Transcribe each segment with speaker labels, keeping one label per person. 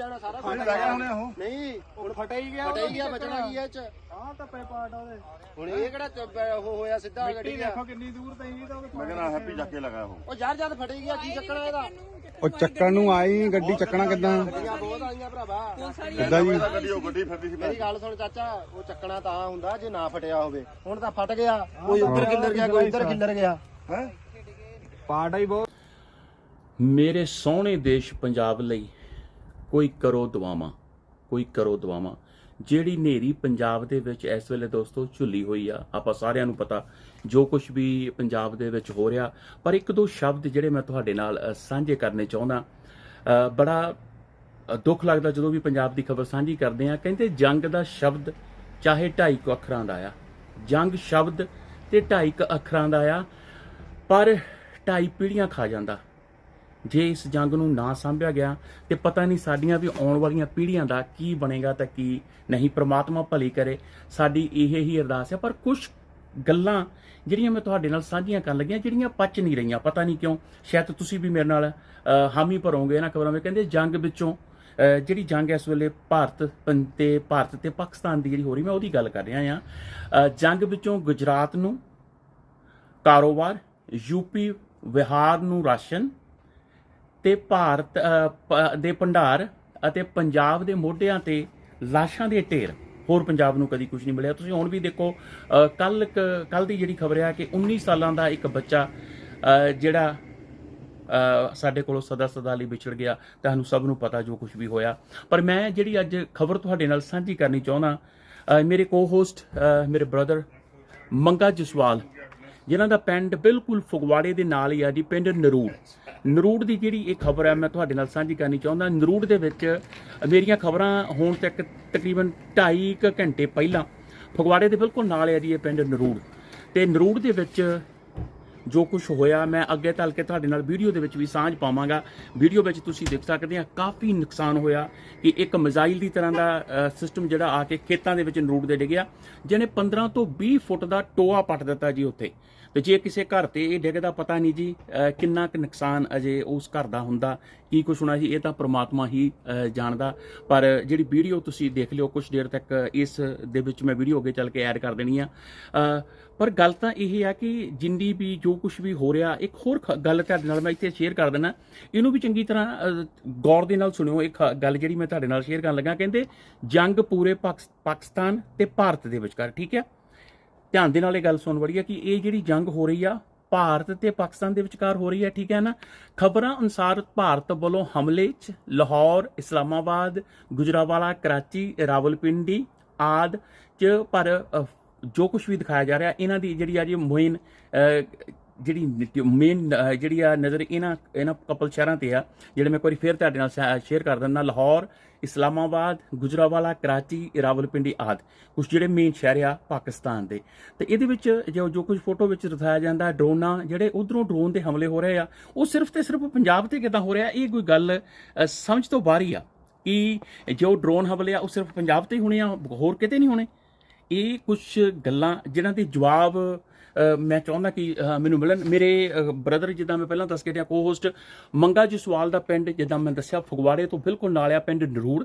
Speaker 1: ਜਾਣਾ ਸਾਰਾ
Speaker 2: ਫਟ ਗਿਆ ਹੁਣੇ ਉਹ।
Speaker 1: ਨਹੀਂ
Speaker 3: ਹੁਣ ਫਟਿਆ ਹੀ ਗਿਆ
Speaker 1: ਫਟਿਆ ਹੀ ਗਿਆ ਬਚਣਾ ਕੀ ਹੈ ਇਹ ਚ?
Speaker 3: ਆਹ ਤਾਂ ਪੈ ਪਾਟ ਉਹਦੇ।
Speaker 1: ਹੁਣ ਇਹ ਕਿਹੜਾ ਚ- ਉਹ ਹੋਇਆ ਸਿੱਧਾ ਗੱਡੀ
Speaker 3: ਮਿੱਟੀ
Speaker 1: ਗਿਆ
Speaker 3: ਦੇਖੋ ਕਿੰਨੀ ਦੂਰ ਤਈ ਵੀ ਤਾਂ ਉਹਦੇ
Speaker 2: ਮੈਂ ਕਹਿੰਦਾ ਹੈਪੀ ਚੱਕ ਕੇ ਲਗਾ ਉਹ।
Speaker 1: ਉਹ ਯਾਰ ਜਦ ਫਟ ਗਿਆ ਕੀ ਚੱਕਣਾ ਇਹਦਾ?
Speaker 4: ਉਹ ਚੱਕਣ ਨੂੰ ਆਈ ਗੱਡੀ ਚੱਕਣਾ ਕਿੱਦਾਂ?
Speaker 1: ਗੱਡੀਆਂ ਬਹੁਤ ਆਈਆਂ ਭਰਾਵਾ।
Speaker 4: ਕਿੱਦਾਂ ਜੀ?
Speaker 2: ਗੱਡੀ ਉਹ ਗੱਡੀ ਫਿਰਦੀ ਸੀ
Speaker 1: ਮੇਰੀ ਗੱਲ ਸੁਣ ਚਾਚਾ ਉਹ ਚੱਕਣਾ ਤਾਂ ਹੁੰਦਾ ਜੇ ਨਾ ਫਟਿਆ ਹੋਵੇ। ਹੁਣ ਤਾਂ ਫਟ ਗਿਆ। ਕੋਈ ਉੱਧਰ ਖਿੱਲਰ ਗਿਆ ਕੋਈ ਉੱਧਰ ਖਿੱਲਰ ਗਿਆ।
Speaker 2: ਹੈ?
Speaker 3: ਪਾਟ ਹੀ ਬਹੁਤ।
Speaker 5: ਮੇਰੇ ਸੋਹਣੇ ਦੇਸ਼ ਪੰਜਾਬ ਲਈ ਕੋਈ ਕਰੋ ਦੁਆਵਾਂ, ਕੋਈ ਕਰੋ ਦੁਆਵਾਂ। ਜਿਹੜੀ ਨੇਰੀ ਪੰਜਾਬ ਦੇ ਵਿੱਚ ਇਸ ਵੇਲੇ ਦੋਸਤੋ ਝੁੱਲੀ ਹੋਈ ਆ, ਆਪਾਂ ਸਾਰਿਆਂ ਨੂੰ ਪਤਾ, ਜੋ ਕੁਝ ਵੀ ਪੰਜਾਬ ਦੇ ਵਿੱਚ ਹੋ ਰਿਹਾ, ਪਰ ਇੱਕ ਦੋ ਸ਼ਬਦ ਜਿਹੜੇ ਮੈਂ ਤੁਹਾਡੇ ਨਾਲ ਸਾਂਝੇ ਕਰਨੇ ਚਾਹੁੰਦਾ ਬੜਾ ਦੁੱਖ ਲੱਗਦਾ ਜਦੋਂ ਵੀ ਪੰਜਾਬ ਦੀ ਖਬਰ ਸਾਂਝੀ ਕਰਦੇ ਆ ਕਹਿੰਦੇ ਜੰਗ ਦਾ ਸ਼ਬਦ ਚਾਹੇ ਢਾਈ ਕੁ ਅੱਖਰਾਂ ਦਾ ਆ, ਜੰਗ ਸ਼ਬਦ ਤੇ ਢਾਈ ਕੁ ਅੱਖਰਾਂ ਦਾ ਆ, ਪਰ ਢਾਈ ਪੀੜ੍ਹੀਆਂ ਖਾ ਜਾਂਦਾ। ਜੇ ਇਸ ਜੰਗ ਨੂੰ ਨਾ ਸੰਭਿਆ ਗਿਆ ਤੇ ਪਤਾ ਨਹੀਂ ਸਾਡੀਆਂ ਵੀ ਆਉਣ ਵਾਲੀਆਂ ਪੀੜ੍ਹੀਆਂ ਦਾ ਕੀ ਬਣੇਗਾ ਤਾਂ ਕੀ ਨਹੀਂ, ਪ੍ਰਮਾਤਮਾ ਭਲੀ ਕਰੇ, ਸਾਡੀ ਇਹ ਹੀ ਅਰਦਾਸ ਹੈ। ਪਰ ਕੁਝ ਗੱਲਾਂ ਜਿਹੜੀਆਂ ਮੈਂ ਤੁਹਾਡੇ ਨਾਲ ਸਾਂਝੀਆਂ ਕਰਨ ਲੱਗੀਆਂ, ਜਿਹੜੀਆਂ ਪਚ ਨਹੀਂ ਰਹੀਆਂ, ਪਤਾ ਨਹੀਂ ਕਿਉਂ। ਸ਼ਾਇਦ ਤੁਸੀਂ ਵੀ ਮੇਰੇ ਨਾਲ ਹਾਮੀ ਭਰੋਗੇ, ਇਹਨਾਂ ਖਬਰਾਂ ਵਿੱਚ ਕਹਿੰਦੇ ਜੰਗ ਵਿੱਚੋਂ ਜਿਹੜੀ ਜੰਗ ਇਸ ਵੇਲੇ ਭਾਰਤ ਪੰ- ਤੇ ਭਾਰਤ ਤੇ ਪਾਕਿਸਤਾਨ ਦੀ ਜਿਹੜੀ ਹੋ ਰਹੀ, ਮੈਂ ਉਹਦੀ ਗੱਲ ਕਰ ਰਿਹਾ ਆ ਜੰਗ ਵਿੱਚੋਂ ਗੁਜਰਾਤ ਨੂੰ ਕਾਰੋਬਾਰ ਯੂਪੀ ਵਿਹਾਰ ਨੂੰ ਰਾਸ਼ਨ ਤੇ ਭਾਰਤ ਦੇ ਭੰਡਾਰ ਅਤੇ ਪੰਜਾਬ ਦੇ ਮੋਢਿਆਂ ਤੇ ਲਾਸ਼ਾਂ ਦੇ ਢੇਰ। ਹੋਰ ਪੰਜਾਬ ਨੂੰ ਕਦੀ ਕੁਝ ਨਹੀਂ ਮਿਲਿਆ। ਤੁਸੀਂ ਹੁਣ ਵੀ ਦੇਖੋ ਕੱਲ ਕੱਲ ਦੀ ਜਿਹੜੀ ਖਬਰ ਆ ਕਿ 19 ਸਾਲਾਂ ਦਾ ਇੱਕ ਬੱਚਾ ਜਿਹੜਾ ਸਾਡੇ ਕੋਲੋਂ ਸਦਾ ਸਦਾ ਲਈ ਵਿਛੜ ਗਿਆ। ਤੁਹਾਨੂੰ ਸਭ ਨੂੰ ਪਤਾ ਜੋ ਕੁਝ ਵੀ ਹੋਇਆ। ਪਰ ਮੈਂ ਜਿਹੜੀ ਅੱਜ ਖਬਰ ਤੁਹਾਡੇ ਨਾਲ ਸਾਂਝੀ ਕਰਨੀ ਚਾਹੁੰਦਾ ਮੇਰੇ ਕੋ-ਹੋਸਟ ਮੇਰੇ ਬ੍ਰਦਰ ਮੰਗਾ ਜਸਵਾਲ ਜਿਨ੍ਹਾਂ ਦਾ ਪਿੰਡ ਬਿਲਕੁਲ ਫਗਵਾੜੇ ਦੇ ਨਾਲ ਹੀ ਆ ਜੀ, ਪਿੰਡ ਨਰੂੜ। ਨਰੂੜ ਦੀ ਜਿਹੜੀ ਇਹ ਖਬਰ ਹੈ ਮੈਂ ਤੁਹਾਡੇ ਨਾਲ ਸਾਂਝੀ ਕਰਨੀ ਚਾਹੁੰਦਾ, ਨਰੂੜ ਦੇ ਵਿੱਚ ਮੇਰੀਆਂ ਖਬਰਾਂ ਹੋਣ ਤੱਕ ਤਕਰੀਬਨ 2.5 ਘੰਟੇ ਪਹਿਲਾਂ ਫਗਵਾੜੇ ਦੇ ਬਿਲਕੁਲ ਨਾਲ ਹੈ ਜੀ ਇਹ ਪਿੰਡ ਨਰੂੜ। ਤੇ ਨਰੂੜ ਦੇ ਵਿੱਚ ਜੋ ਕੁਝ ਹੋਇਆ, ਮੈਂ ਅੱਗੇ ਚੱਲ ਕੇ ਤੁਹਾਡੇ ਨਾਲ ਵੀਡੀਓ ਦੇ ਵਿੱਚ ਵੀ ਸਾਂਝ ਪਾਵਾਂਗਾ। ਵੀਡੀਓ ਵਿੱਚ ਤੁਸੀਂ ਦੇਖ ਸਕਦੇ ਆ, ਕਾਫੀ ਨੁਕਸਾਨ ਹੋਇਆ ਕਿ ਇੱਕ ਮਿਜ਼ਾਈਲ ਦੀ ਤਰ੍ਹਾਂ ਦਾ ਸਿਸਟਮ ਜਿਹੜਾ ਆ ਕੇ ਖੇਤਾਂ ਦੇ ਵਿੱਚ ਨਰੂੜ ਦੇ ਡਿੱਗਿਆ, ਜਿਹਨੇ 15 ਤੋਂ 20 ਫੁੱਟ ਦਾ ਟੋਆ ਪੱਟ ਦਿੱਤਾ ਜੀ ਉੱਥੇ। ਤੇ ਜੇ ਕਿਸੇ ਘਰ ਤੇ ਇਹ ਡਿੱਗਦਾ, ਪਤਾ ਨਹੀਂ ਜੀ ਕਿੰਨਾ ਕੁ ਨੁਕਸਾਨ ਅਜੇ ਉਸ ਘਰ ਦਾ ਹੁੰਦਾ, ਕੀ ਕੁਛ ਹੋਣਾ ਸੀ ਇਹ ਤਾਂ ਪ੍ਰਮਾਤਮਾ ਹੀ ਜਾਣਦਾ। ਪਰ ਜਿਹੜੀ ਵੀਡੀਓ ਤੁਸੀਂ ਦੇਖ ਲਿਓ ਕੁਝ ਦੇਰ ਤੱਕ ਇਸ ਦੇ ਵਿੱਚ ਮੈਂ ਵੀਡੀਓ ਅੱਗੇ ਚੱਲ ਕੇ ਐਡ ਕਰ ਦੇਣੀ ਆ। ਪਰ ਗੱਲ ਤਾਂ ਇਹ ਆ ਕਿ ਜਿੰਨੀ ਵੀ ਜੋ ਕੁਝ ਵੀ ਹੋ ਰਿਹਾ, ਇੱਕ ਹੋਰ ਖ- ਗੱਲ ਤੁਹਾਡੇ ਨਾਲ ਮੈਂ ਇੱਥੇ ਸ਼ੇਅਰ ਕਰ ਦਿੰਦਾ। ਇਹਨੂੰ ਵੀ ਚੰਗੀ ਤਰ੍ਹਾਂ ਗੌਰ ਦੇ ਨਾਲ ਸੁਣਿਓ। ਇੱਕ ਗੱਲ ਜਿਹੜੀ ਮੈਂ ਤੁਹਾਡੇ ਨਾਲ ਸ਼ੇਅਰ ਕਰਨ ਲੱਗਾ, ਕਹਿੰਦੇ ਜੰਗ ਪੂਰੇ ਪਾਕਿਸ- ਪਾਕਿਸਤਾਨ ਤੇ ਭਾਰਤ ਦੇ ਵਿਚਕਾਰ, ਠੀਕ ਹੈ ਧਿਆਨ ਦੇ ਨਾਲ ਇਹ ਗੱਲ ਸੁਣ ਵੜੀ ਹੈ ਕਿ ਇਹ ਜਿਹੜੀ ਜੰਗ ਹੋ ਰਹੀ ਆ, ਭਾਰਤ ਤੇ ਪਾਕਿਸਤਾਨ ਦੇ ਵਿਚਕਾਰ ਹੋ ਰਹੀ ਹੈ ਠੀਕ ਹੈ ਨਾ? ਖਬਰਾਂ ਅਨੁਸਾਰ ਭਾਰਤ ਵੱਲੋਂ ਹਮਲੇ 'ਚ ਲਾਹੌਰ, ਇਸਲਾਮਾਬਾਦ, ਗੁਜਰਾਵਾਲਾ, ਕਰਾਚੀ, ਰਾਵਲਪਿੰਡੀ ਆਦ 'ਚ ਪਰ ਜੋ ਕੁਝ ਵੀ ਦਿਖਾਇਆ ਜਾ ਰਿਹਾ, ਇਹਨਾਂ ਦੀ ਜਿਹੜੀ ਆ ਜੀ ਮੇਨ ਜਿਹੜੀ ਮੇਨ ਜਿਹੜੀ ਆ ਨਜ਼ਰ ਇਹਨਾਂ ਇਹਨਾਂ ਕਪਲ ਸ਼ਹਿਰਾਂ ਤੇ ਆ, ਜਿਹੜੇ ਮੈਂ ਇੱਕ ਵਾਰੀ ਫੇਰ ਤੁਹਾਡੇ ਨਾਲ ਸ਼ੇਅਰ ਕਰ ਦਿੰਦਾ, ਲਾਹੌਰ, ਇਸਲਾਮਾਬਾਦ, ਗੁਜਰਾਵਾਲਾ, ਕਰਾਚੀ, ਰਾਵਲਪਿੰਡੀ ਆਦ ਕੁਝ ਜਿਹੜੇ ਮੇਨ ਸ਼ਹਿਰ ਆ ਪਾਕਿਸਤਾਨ ਦੇ। ਤੇ ਇਹਦੇ ਵਿੱਚ ਜੋ ਜੋ ਕੁਝ ਫੋਟੋ ਵਿੱਚ ਦਿਖਾਇਆ ਜਾਂਦਾ ਡਰੋਨਾਂ ਜਿਹੜੇ ਉਧਰੋਂ ਡਰੋਨ ਦੇ ਹਮਲੇ ਹੋ ਰਹੇ ਆ, ਉਹ ਸਿਰਫ ਤੇ ਸਿਰਫ ਪੰਜਾਬ ਤੇ ਕਿਦਾਂ ਹੋ ਰਿਹਾ, ਇਹ ਕੋਈ ਗੱਲ ਸਮਝ ਤੋਂ ਬਾਹਰ ਹੀ ਆ ਕਿ ਜੋ ਡਰੋਨ ਹਮਲੇ ਆ, ਉਹ ਸਿਰਫ ਪੰਜਾਬ ਤੇ ਹੀ ਹੋਣੇ ਆ, ਹੋਰ ਕਿਤੇ ਨਹੀਂ ਹੋਣੇ। ਇਹ ਕੁਝ ਗੱਲਾਂ ਜਿਨ੍ਹਾਂ ਦੇ ਜਵਾਬ ਮੈਂ ਚਾਹੁੰਦਾ ਕਿ ਮੈਨੂੰ ਮਿਲਣ। ਮੇਰੇ ਬ੍ਰਦਰ ਜਿੱਦਾਂ ਮੈਂ ਪਹਿਲਾਂ ਦੱਸ ਕੇ ਗਿਆ ਕੋ-ਹੋਸਟ ਮੰਗਾ ਜਸਵਾਲ ਦਾ ਪਿੰਡ ਜਿੱਦਾਂ ਮੈਂ ਦੱਸਿਆ ਫਗਵਾੜੇ ਤੋਂ ਬਿਲਕੁਲ ਨਾਲ ਆ ਪਿੰਡ ਨਰੂੜ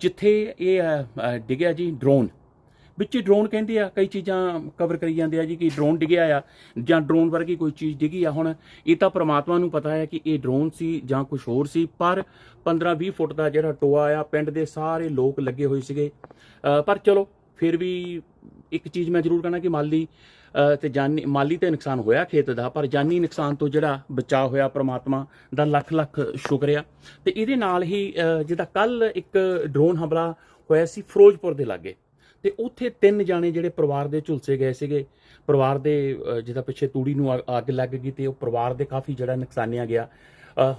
Speaker 5: ਜਿੱਥੇ ਇਹ ਅ, ਡਿੱਗਿਆ ਜੀ ਡਰੋਨ ਵਿੱਚ ਡਰੋਨ ਕਹਿੰਦੇ ਆ ਕਈ ਚੀਜ਼ਾਂ ਕਵਰ ਕਰੀ ਜਾਂਦੇ ਆ ਜੀ ਕਿ ਡਰੋਨ ਡਿੱਗਿਆ ਆ ਜਾਂ ਡਰੋਨ ਵਰਗੀ ਕੋਈ ਚੀਜ਼ ਡਿੱਗੀ ਆ ਹੁਣ। ਇਹ ਤਾਂ ਪ੍ਰਮਾਤਮਾ ਨੂੰ ਪਤਾ ਹੈ ਕਿ ਇਹ ਡਰੋਨ ਸੀ ਜਾਂ ਕੁਝ ਹੋਰ ਸੀ ਪਰ 15-20 ਫੁੱਟ ਦਾ ਜਿਹੜਾ ਟੋਆ ਆ ਪਿੰਡ ਦੇ ਸਾਰੇ ਲੋਕ ਲੱਗੇ ਹੋਏ ਸੀਗੇ। ਪਰ ਚਲੋ ਫਿਰ ਵੀ ਇੱਕ ਚੀਜ਼ ਮੈਂ ਜ਼ਰੂਰ ਕਹਿਣਾ ਕਿ ਮਾਲੀ ਅ, ਤੇ ਜਾਨੀ ਮਾਲੀ ਤੇ ਨੁਕਸਾਨ ਹੋਇਆ ਖੇਤ ਦਾ ਪਰ ਜਾਨੀ ਨੁਕਸਾਨ ਤੋਂ ਜਿਹੜਾ ਬਚਾਅ ਹੋਇਆ ਪ੍ਰਮਾਤਮਾ ਦਾ ਲੱਖ ਲੱਖ ਸ਼ੁਕਰੀਆ। ਤੇ ਇਹਦੇ ਨਾਲ ਹੀ ਅ, ਜਿੱਦਾਂ ਕੱਲ ਇੱਕ ਡਰੋਨ ਹਮਲਾ ਹੋਇਆ ਸੀ ਫਿਰੋਜ਼ਪੁਰ ਦੇ ਲਾਗੇ ਤੇ ਉੱਥੇ ਤਿੰਨ ਜਾਣੇ ਜਿਹੜੇ ਪਰਿਵਾਰ ਦੇ ਝੁਲਸੇ ਗਏ ਸੀਗੇ। ਪਰਿਵਾਰ ਦੇ ਅ, ਜਿਹਦਾ ਪਿੱਛੇ ਤੂੜੀ ਨੂੰ ਅੱਗ- ਅੱਗ ਲੱਗ ਗਈ ਤੇ ਉਹ ਪਰਿਵਾਰ ਦੇ ਕਾਫੀ ਜਿਹੜਾ ਨੁਕਸਾਨਿਆ ਗਿਆ।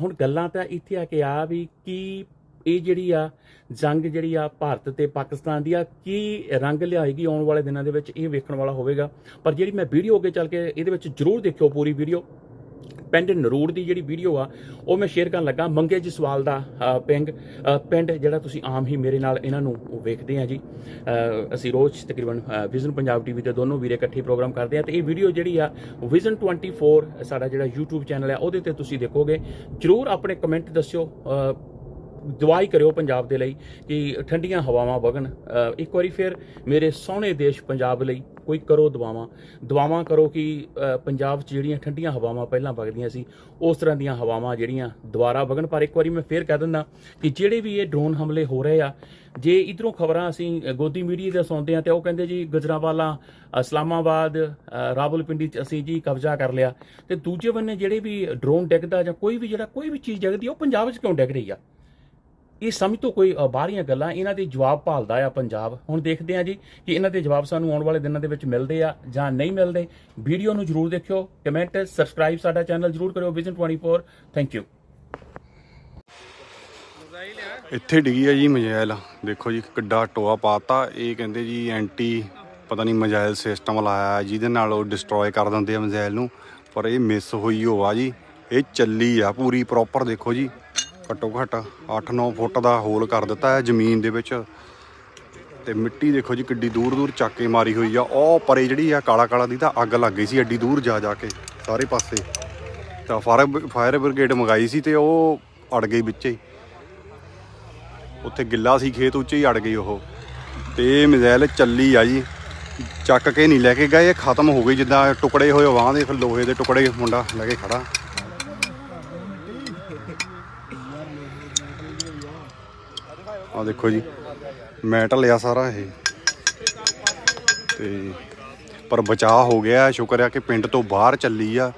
Speaker 5: ਹੁਣ ਗੱਲਾਂ ਤਾਂ ਇੱਥੇ ਆ ਕੇ ਆ ਵੀ ਕੀ ਇਹ ਜਿਹੜੀ ਆ ਜੰਗ ਜਿਹੜੀ ਆ ਭਾਰਤ ਤੇ ਪਾਕਿਸਤਾਨ ਦੀ ਆ, ਕੀ ਰੰਗ ਲਿਆਏਗੀ ਆਉਣ ਵਾਲੇ ਦਿਨਾਂ ਦੇ ਵਿੱਚ, ਇਹ ਵੇਖਣ ਵਾਲਾ ਹੋਵੇਗਾ। ਪਰ ਜਿਹੜੀ ਮੈਂ ਵੀਡੀਓ ਅੱਗੇ ਚੱਲ ਕੇ ਇਹਦੇ ਵਿੱਚ ਜਰੂਰ ਦੇਖਿਓ ਪੂਰੀ ਵੀਡੀਓ। ਪਿੰਡ ਨਰੂੜ ਦੀ ਜਿਹੜੀ ਵੀਡੀਓ ਆ, ਉਹ ਮੈਂ ਸ਼ੇਅਰ ਕਰਨ ਲੱਗਾ। ਮੰਗੇ ਜਸਵਾਲ ਦਾ ਪਿੰਗ ਪਿੰਡ ਜਿਹੜਾ ਤੁਸੀਂ ਆਮ ਹੀ ਮੇਰੇ ਨਾਲ ਇਹਨਾਂ ਨੂੰ ਵੇਖਦੇ ਆ ਜੀ। ਅਸੀਂ ਰੋਜ਼ ਤਕਰੀਬਨ ਵਿਜ਼ਨ ਪੰਜਾਬ ਟੀਵੀ ਤੇ ਦੋਨੋਂ ਵੀਰੇ ਇਕੱਠੇ ਪ੍ਰੋਗਰਾਮ ਕਰਦੇ ਆ ਤੇ ਇਹ ਵੀਡੀਓ ਜਿਹੜੀ ਆ ਵਿਜ਼ਨ 24 ਸਾਡਾ ਜਿਹੜਾ YouTube ਚੈਨਲ ਆ, ਉਹਦੇ ਤੇ ਤੁਸੀਂ ਦੇਖੋਗੇ। ਜਰੂਰ ਆਪਣੇ ਕਮੈਂਟ ਦੱਸਿਓ ਅ, ਕਰਿਓ ਪੰਜਾਬ ਦੇ ਲਈ ਕਿ ਠੰਡੀਆਂ ਹਵਾਵਾਂ ਵਗਣ। ਇੱਕ ਵਾਰੀ ਫਿਰ ਮੇਰੇ ਸੋਹਣੇ ਦੇਸ਼ ਪੰਜਾਬ ਲਈ ਕੋਈ ਕਰੋ ਦੁਆਵਾਂ। ਦੁਆਵਾਂ ਕਰੋ ਕਿ ਪੰਜਾਬ 'ਚ ਜਿਹੜੀਆਂ ਠੰਡੀਆਂ ਹਵਾਵਾਂ ਪਹਿਲਾਂ ਵਗਦੀਆਂ ਸੀ ਉਸ ਤਰ੍ਹਾਂ ਦੀਆਂ ਹਵਾਵਾਂ ਜਿਹੜੀਆਂ ਦੁਬਾਰਾ ਵਗਣ। ਪਰ ਇੱਕ ਵਾਰੀ ਮੈਂ ਫੇਰ ਕਹਿ ਦਿੰਦਾ ਕਿ ਜਿਹੜੇ ਵੀ ਇਹ ਡਰੋਨ ਹਮਲੇ ਹੋ ਰਹੇ ਆ ਜੇ ਇਧਰੋਂ ਖਬਰਾਂ ਅਸੀਂ ਗੋਦੀ ਮੀਡੀਆ ਦੇ ਸੁਣਦੇ ਆ ਤੇ ਉਹ ਕਹਿੰਦੇ ਜੀ ਗੁਜਰਾਂਵਾਲਾ ਇਸਲਾਮਾਬਾਦ ਅ, ਰਾਵਲਪਿੰਡੀ ਚ ਅਸੀਂ ਜੀ ਕਬਜ਼ਾ ਕਰ ਲਿਆ। ਤੇ ਦੂਜੇ ਬੰਨੇ ਜਿਹੜੇ ਵੀ ਡਰੋਨ ਡਿੱਗਦਾ ਜਾਂ ਕੋਈ ਵੀ ਜਿਹੜਾ ਕੋਈ ਵੀ ਚੀਜ਼ ਡਿੱਗਦੀ ਉਹ ਪੰਜਾਬ 'ਚ ਕਿਉਂ ਡਿੱਗ ਰਹੀ ਆ? ਇਹ ਸਮਝ ਤੋਂ ਕੋਈ ਬਾਹਰੀਆਂ ਗੱਲਾਂ ਇਹਨਾਂ ਦੇ ਜਵਾਬ ਭਾਲਦਾ ਆ ਪੰਜਾਬ। ਹੁਣ ਦੇਖਦੇ ਆ ਜੀ ਕਿ ਇਹਨਾਂ ਦੇ ਜਵਾਬ ਸਾਨੂੰ ਆਉਣ ਵਾਲੇ ਦਿਨਾਂ ਦੇ ਵਿੱਚ ਮਿਲਦੇ ਆ ਜਾਂ ਨਹੀਂ ਮਿਲਦੇ। ਵੀਡੀਓ ਨੂੰ ਜਰੂਰ ਦੇਖਿਓ, ਕਮੈਂਟ, ਸਬਸਕ੍ਰਾਈਬ ਸਾਡਾ ਚੈਨਲ ਜਰੂਰ ਕਰਿਓ ਵਿਜ਼ਨ 24 ਥੈਂਕ ਯੂ
Speaker 4: ਇੱਥੇ ਡਿੱਗੀ ਆ ਜੀ ਮਜਾਇਲ। ਦੇਖੋ ਜੀ ਕਿੱਡਾ ਟੋਆ ਪਾਤਾ। ਇਹ ਕਹਿੰਦੇ ਜੀ ਐਂਟੀ, ਪਤਾ ਨਹੀਂ ਮਜਾਇਲ ਸਿਸਟਮ ਲਾਇਆ, ਜਿਹਦੇ ਨਾਲ ਉਹ ਡਿਸਟਰੋਏ ਕਰ ਦਿੰਦੇ ਆ ਮਜਾਇਲ ਨੂੰ। ਪਰ ਇਹ ਮਿਸ ਹੋਈ ਹੋਆ ਜੀ। ਇਹ ਚੱਲੀ ਆ ਪੂਰੀ ਪ੍ਰੋਪਰ ਦੇਖੋ ਜੀ। ਘੱਟੋ ਘੱਟ 8-9 ਫੁੱਟ ਦਾ ਹੋਲ ਕਰ ਦਿੱਤਾ ਹੈ ਜ਼ਮੀਨ ਦੇ ਵਿੱਚ। ਤੇ ਮਿੱਟੀ ਦੇਖੋ ਜੀ ਕਿੱਡੀ ਦੂਰ ਦੂਰ ਚੱਕ ਕੇ ਮਾਰੀ ਹੋਈ ਆ। ਉਹ ਪਰੇ ਜਿਹੜੀ ਆ ਕਾਲਾ ਕਾਲਾ ਦੀ ਤਾਂ ਅੱਗ ਲੱਗ ਗਈ ਸੀ, ਐਡੀ ਦੂਰ ਜਾ ਜਾ ਕੇ ਸਾਰੇ ਪਾਸੇ। ਤਾਂ ਫਾਇਰ ਫਾਇਰ ਬ੍ਰਿਗੇਡ ਮੰਗਾਈ ਸੀ ਤੇ ਉਹ ਅੜ ਗਈ ਵਿੱਚੇ ਹੀ। ਉੱਥੇ ਗਿੱਲਾ ਸੀ, ਖੇਤ ਉੱਚੇ ਹੀ ਅੜ ਗਈ ਉਹ। ਤੇ ਇਹ ਮਿਜ਼ਾਈਲ ਚੱਲੀ ਆ ਜੀ। ਚੱਕ ਕੇ ਨਹੀਂ ਲੈ ਕੇ ਗਏ, ਇਹ ਖਤਮ ਹੋ ਗਈ ਜਿੱਦਾਂ ਟੁਕੜੇ ਹੋਏ ਵਾਹ ਦੇ, ਫਿਰ ਲੋਹੇ ਦੇ ਟੁਕੜੇ ਮੁੰਡਾ ਲੈ ਕੇ ਖੜਾ। ਆ ਦੇਖੋ ਜੀ, ਮੈਟ ਲਿਆ ਸਾਰਾ ਇਹ। ਤੇ ਪਰ ਬਚਾਅ ਹੋ ਗਿਆ, ਸ਼ੁਕਰ ਆ ਕਿ ਪਿੰਡ ਤੋਂ ਬਾਹਰ ਚੱਲੀ ਆ।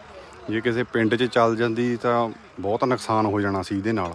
Speaker 4: ਜੇ ਕਿਸੇ ਪਿੰਡ 'ਚ ਚੱਲ ਜਾਂਦੀ ਤਾਂ ਬਹੁਤ ਨੁਕਸਾਨ ਹੋ ਜਾਣਾ ਸੀ ਇਹਦੇ ਨਾਲ।